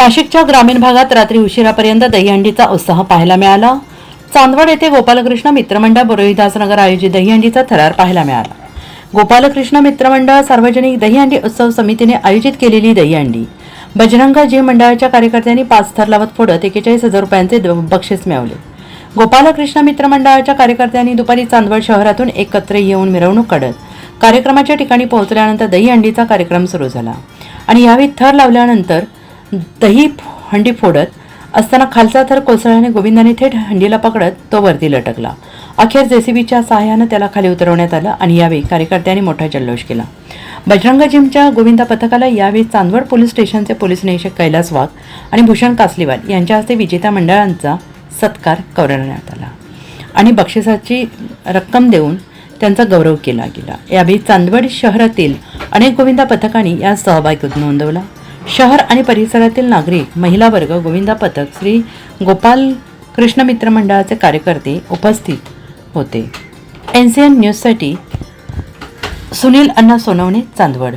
नाशिकच्या ग्रामीण भागात रात्री उशिरापर्यंत दहीहंडीचा उत्साह पाहायला मिळाला. चांदवड येथे गोपालकृष्ण मित्रमंडळ बोरोईदासनगर आयोजित दहीहंडीचा थरार पाहायला मिळाला. गोपालकृष्ण मित्रमंडळ सार्वजनिक दहीहंडी उत्सव समितीने आयोजित केलेली दहीहंडी. बजरंग जी मंडळाच्या कार्यकर्त्यांनी पाच थर लावत फोडत एकेचाळीस हजार रुपयांचे द- बक्षीस मिळवले. गोपालकृष्ण मित्रमंडळाच्या कार्यकर्त्यांनी दुपारी चांदवड शहरातून एकत्र येऊन मिरवणूक काढत कार्यक्रमाच्या ठिकाणी पोहोचल्यानंतर दहीहंडीचा कार्यक्रम सुरू झाला. आणि यावेळी थर लावल्यानंतर दही हंडी फोडत असताना खालचा थर कोसळल्याने गोविंदाने थेट हंडीला पकडत तो वरती लटकला. अखेर जेसीबीच्या सहाय्यानं त्याला खाली उतरवण्यात आलं आणि यावेळी कार्यकर्त्यांनी मोठा जल्लोष केला. बजरंग जिमच्या गोविंदा पथकाला यावेळी चांदवड पोलीस स्टेशनचे पोलीस निरीक्षक कैलास वाघ आणि भूषण कासलीवाल यांच्या हस्ते विजेता मंडळांचा सत्कार करण्यात आला. आणि बक्षिसाची रक्कम देऊन त्यांचा गौरव केला गेला. यावेळी चांदवड शहरातील अनेक गोविंदा पथकांनी यात सहभाग नोंदवला. शहर आणि परिसरातील नागरिक महिला वर्ग गोविंदा पथक श्री गोपाल कृष्ण मित्र मंडळाचे कार्यकर्ते उपस्थित होते. एन सी एन न्यूजसाठी सुनील अण्णा सोनवणे चांदवड.